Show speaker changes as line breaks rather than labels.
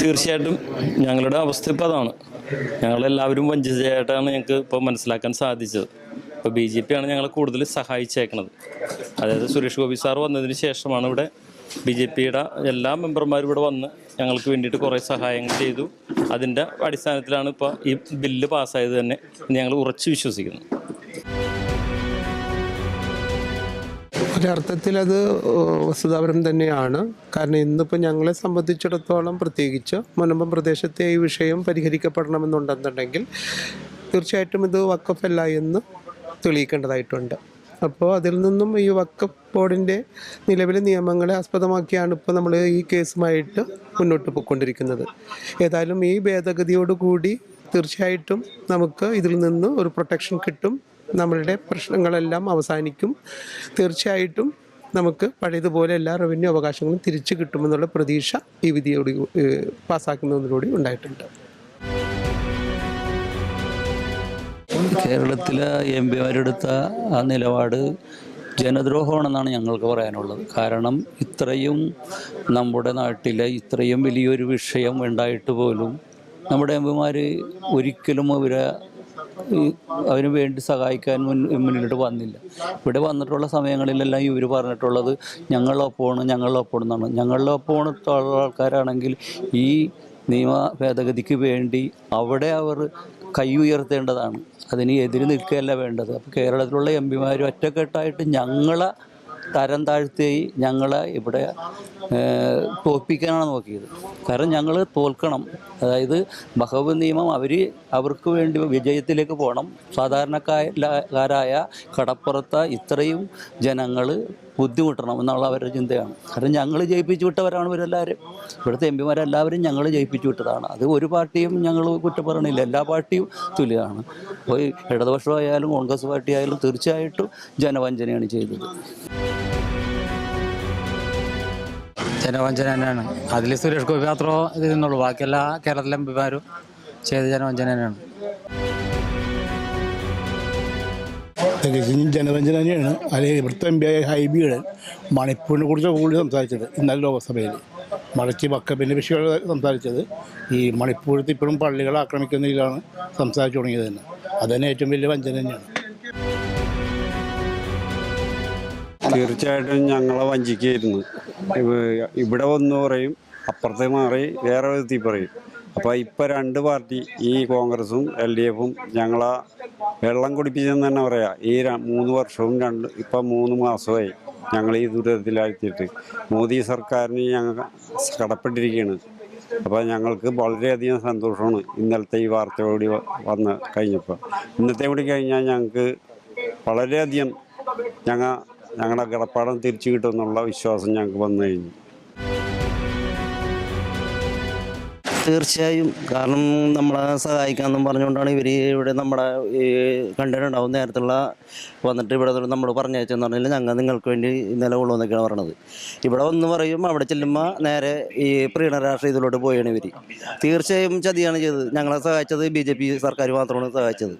തീർച്ചയായിട്ടും ഞങ്ങളുടെ അവസ്ഥ ഇപ്പോൾ അതാണ്. ഞങ്ങളെല്ലാവരും വഞ്ചിതയായിട്ടാണ് ഞങ്ങൾക്ക് ഇപ്പോൾ മനസ്സിലാക്കാൻ സാധിച്ചത്. ഇപ്പോൾ ബി ജെ പി ആണ് ഞങ്ങളെ കൂടുതൽ സഹായിച്ചേക്കണത്. അതായത് സുരേഷ് ഗോപി സാർ വന്നതിന് ശേഷമാണ് ഇവിടെ ബി ജെ പിയുടെ എല്ലാ മെമ്പർമാരും ഇവിടെ വന്ന് ഞങ്ങൾക്ക് വേണ്ടിയിട്ട് കുറേ സഹായങ്ങൾ ചെയ്തു. അതിന്റെ അടിസ്ഥാനത്തിലാണ് ഇപ്പോൾ ഈ ബില്ല് പാസ്സായത് തന്നെ ഞങ്ങൾ ഉറച്ചു വിശ്വസിക്കുന്നു.
ഒരർത്ഥത്തിൽ അത് വസ്തുതാപരം തന്നെയാണ്. കാരണം ഇന്നിപ്പോൾ ഞങ്ങളെ സംബന്ധിച്ചിടത്തോളം പ്രത്യേകിച്ച് മുനമ്പം പ്രദേശത്തെ ഈ വിഷയം പരിഹരിക്കപ്പെടണമെന്നുണ്ടെന്നുണ്ടെങ്കിൽ തീർച്ചയായിട്ടും ഇത് വക്കഫല്ല എന്ന് തെളിയിക്കേണ്ടതായിട്ടുണ്ട്. അപ്പോൾ അതിൽ നിന്നും ഈ വക്കഫ് ബോർഡിന്റെ നിലവിലെ നിയമങ്ങളെ ആസ്പദമാക്കിയാണ് ഇപ്പോൾ നമ്മൾ ഈ കേസുമായിട്ട് മുന്നോട്ട് പോയിക്കൊണ്ടിരിക്കുന്നത്. ഏതായാലും ഈ ഭേദഗതിയോടുകൂടി തീർച്ചയായിട്ടും നമുക്ക് ഇതിൽ നിന്ന് ഒരു പ്രൊട്ടക്ഷൻ കിട്ടും നമ്മളുടെ പ്രശ്നങ്ങളെല്ലാം അവസാനിക്കും. തീർച്ചയായിട്ടും നമുക്ക് പഴയതുപോലെ എല്ലാ റവന്യൂ അവകാശങ്ങളും തിരിച്ചു കിട്ടുമെന്നുള്ള പ്രതീക്ഷ ഈ വിധിയോട് പാസ്സാക്കുന്നതിലൂടെ ഉണ്ടായിട്ടുണ്ട്.
കേരളത്തിലെ എം പിമാരെടുത്ത ആ നിലപാട് ജനദ്രോഹമാണെന്നാണ് ഞങ്ങൾക്ക് പറയാനുള്ളത്. കാരണം ഇത്രയും നമ്മുടെ നാട്ടിലെ ഇത്രയും വലിയൊരു വിഷയം ഉണ്ടായിട്ട് പോലും നമ്മുടെ എം പിമാർ ഒരിക്കലും അവരെ അതിനു വേണ്ടി സഹായിക്കാൻ മുൻ മുന്നിലോട്ട് വന്നില്ല. ഇവിടെ വന്നിട്ടുള്ള സമയങ്ങളിലെല്ലാം ഇവർ പറഞ്ഞിട്ടുള്ളത് ഞങ്ങളൊപ്പമാണ് ഞങ്ങളൊപ്പം എന്നാണ്. ഞങ്ങളൊപ്പമാണ് ആൾക്കാരാണെങ്കിൽ ഈ നിയമ ഭേദഗതിക്ക് വേണ്ടി അവിടെ അവർ കൈ ഉയർത്തേണ്ടതാണ്. അതിന് എതിര് നിൽക്കുകയല്ല വേണ്ടത്. അപ്പോൾ കേരളത്തിലുള്ള എം പിമാർ ഒറ്റക്കെട്ടായിട്ട് ഞങ്ങളെ തരം താഴ്ത്തി ഞങ്ങളെ ഇവിടെ തോൽപ്പിക്കാനാണ് നോക്കിയത്. കാരണം ഞങ്ങൾ തോൽക്കണം. അതായത് ബഹവ് നിയമം അവർ അവർക്ക് വേണ്ടി വിജയത്തിലേക്ക് പോകണം. സാധാരണക്കാരായ കടപ്പുറത്തെ ഇത്രയും ജനങ്ങൾ ബുദ്ധിമുട്ടണം എന്നുള്ള അവരുടെ ചിന്തയാണ്. കാരണം ഞങ്ങൾ ജയിപ്പിച്ചു വിട്ടവരാണ് ഇവരെല്ലാവരും. ഇവിടുത്തെ എം പിമാരെല്ലാവരും ഞങ്ങൾ ജയിപ്പിച്ചു വിട്ടതാണ്. അത് ഒരു പാർട്ടിയും ഞങ്ങൾ കുറ്റം പറയണില്ല. എല്ലാ പാർട്ടിയും തുല്യമാണ്. അപ്പോൾ ഇടതുപക്ഷമായാലും കോൺഗ്രസ് പാർട്ടി ആയാലും തീർച്ചയായിട്ടും ജനവഞ്ചനയാണ് ചെയ്തത്.
ജനവഞ്ചന തന്നെയാണ്. അതിൽ സുരേഷ് ഗോപി മാത്രമേ ഇത് നിന്നുള്ളൂ. ബാക്കിയെല്ലാ കേരളത്തിലെ എം പിമാരും ചെയ്ത ജനവഞ്ചന തന്നെയാണ്.
ജനവഞ്ചന തന്നെയാണ് അല്ലെങ്കിൽ ഇവിടുത്തെ എം പി ആയ ഹൈബിയുടെ മണിപ്പൂരിനെ കുറിച്ച് കൂടുതൽ സംസാരിച്ചത്. ഇന്നലെ ലോക്സഭയിൽ. മറിച്ച് വക്കപ്പിന്റെ വിഷയമാണ് സംസാരിച്ചത്. ഈ മണിപ്പൂരത്ത് ഇപ്പോഴും പള്ളികൾ ആക്രമിക്കുന്നതിലാണ് സംസാരിച്ചു തുടങ്ങിയത് തന്നെ. അത് തന്നെ ഏറ്റവും വലിയ വഞ്ചന തന്നെയാണ്.
തീർച്ചയായിട്ടും ഞങ്ങളെ വഞ്ചിക്കായിരുന്നു ഇവ- ഇവിടെ വന്ന് പറയും അപ്പുറത്തെ മാറി വേറെ വിധത്തിൽ പറയും. അപ്പോൾ ഇപ്പോൾ രണ്ട് പാർട്ടി ഈ കോൺഗ്രസും എൽ ഡി എഫും ഞങ്ങളാ വെള്ളം കുടിപ്പിച്ചെന്ന് തന്നെ പറയാം. ഈ മൂന്ന് വർഷവും രണ്ട് ഇപ്പം മൂന്ന് മാസമായി ഞങ്ങൾ ഈ ദുരിതത്തിലാഴ്ത്തിയിട്ട്. മോദി സർക്കാരിന് ഞങ്ങൾ കടപ്പെട്ടിരിക്കുകയാണ് അപ്പോൾ ഞങ്ങൾക്ക് വളരെയധികം സന്തോഷമാണ് ഇന്നലത്തെ ഈ വാർത്തയോടി വന്ന് കഴിഞ്ഞപ്പോൾ ഇന്നത്തെ കൂടി കഴിഞ്ഞാൽ ഞങ്ങൾക്ക് വളരെയധികം ഞങ്ങൾ ഞങ്ങളുടെ കിടപ്പാടം തിരിച്ചു കിട്ടുമെന്നുള്ള വിശ്വാസം ഞങ്ങൾക്ക് വന്നു കഴിഞ്ഞു.
തീർച്ചയായും. കാരണം നമ്മളെ സഹായിക്കാമെന്നും പറഞ്ഞുകൊണ്ടാണ് ഇവർ ഇവിടെ നമ്മുടെ ഈ കണ്ടിട്ടുണ്ടാവും നേരത്തുള്ള വന്നിട്ട് ഇവിടെ നമ്മൾ പറഞ്ഞയച്ചെന്ന് പറഞ്ഞാൽ ഞങ്ങൾ നിങ്ങൾക്ക് വേണ്ടി നിലകൊള്ളൂ എന്നൊക്കെയാണ് പറയണത് ഇവിടെ ഒന്ന് പറയും അവിടെ ചെല്ലുമ്പോൾ നേരെ ഈ പ്രീണ രാഷ്ട്രീയത്തിലോട്ട് പോയാണ് ഇവർ തീർച്ചയായും ചതിയാണ് ചെയ്തത്. ഞങ്ങളെ സഹായിച്ചത് ബി സർക്കാർ മാത്രമാണ് സഹായിച്ചത്.